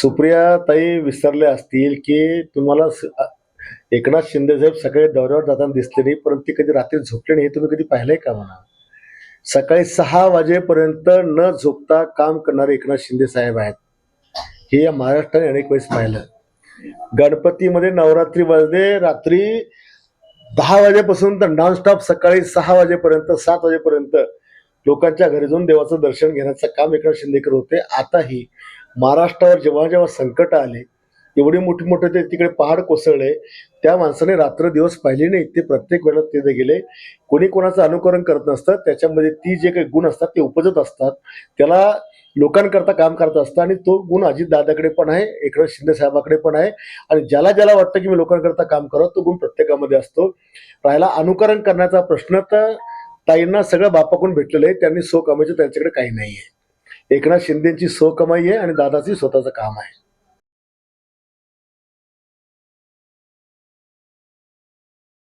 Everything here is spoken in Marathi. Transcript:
सुप्रिया ताई विसरले असतील की तुम्हाला एकनाथ शिंदे साहेब सकाळी दौऱ्यावर जाताना दिसले नाही परंतु ते कधी रात्री झोपले नाही हे तुम्ही कधी पाहिलंय का म्हणा? सकाळी सहा वाजेपर्यंत न झोपता काम करणारे एकनाथ शिंदे साहेब आहेत. हे या महाराष्ट्राने अनेक वेळेस पाहिलं. गणपतीमध्ये नवरात्री वाजले रात्री दहा वाजेपासून तर नॉनस्टॉप सकाळी सहा वाजेपर्यंत सात वाजेपर्यंत लोकांच्या घरी जाऊन देवाचं दर्शन घेण्याचं काम एकनाथ शिंदेकर होते. आताही महाराष्ट्रावर जेव्हा जेव्हा संकट आले एवढे मोठे मोठे ते तिकडे पहाड कोसळले त्या माणसाने रात्र दिवस पाहिले नाही ते प्रत्येक वेळेला तिथे गेले. कोणी कोणाचं अनुकरण करत नसतं त्याच्यामध्ये ती जे काही गुण असतात ते उपजत असतात. त्याला लोकांकरता काम करत असतं आणि तो गुण अजित दादाकडे पण आहे एकनाथ शिंदे साहेबाकडे पण आहे. आणि ज्याला ज्याला वाटतं की मी लोकांकरता काम करावं तो गुण प्रत्येकामध्ये असतो. राहिला अनुकरण करण्याचा प्रश्न तर ताईंना सगळं बापाकडून भेटलेलं आहे त्यांनी सो कमायचं त्यांच्याकडे काही नाही आहे एकनाथ शिंदेची सो कमाई आहे आणि दादाची स्वतःचं काम आहे.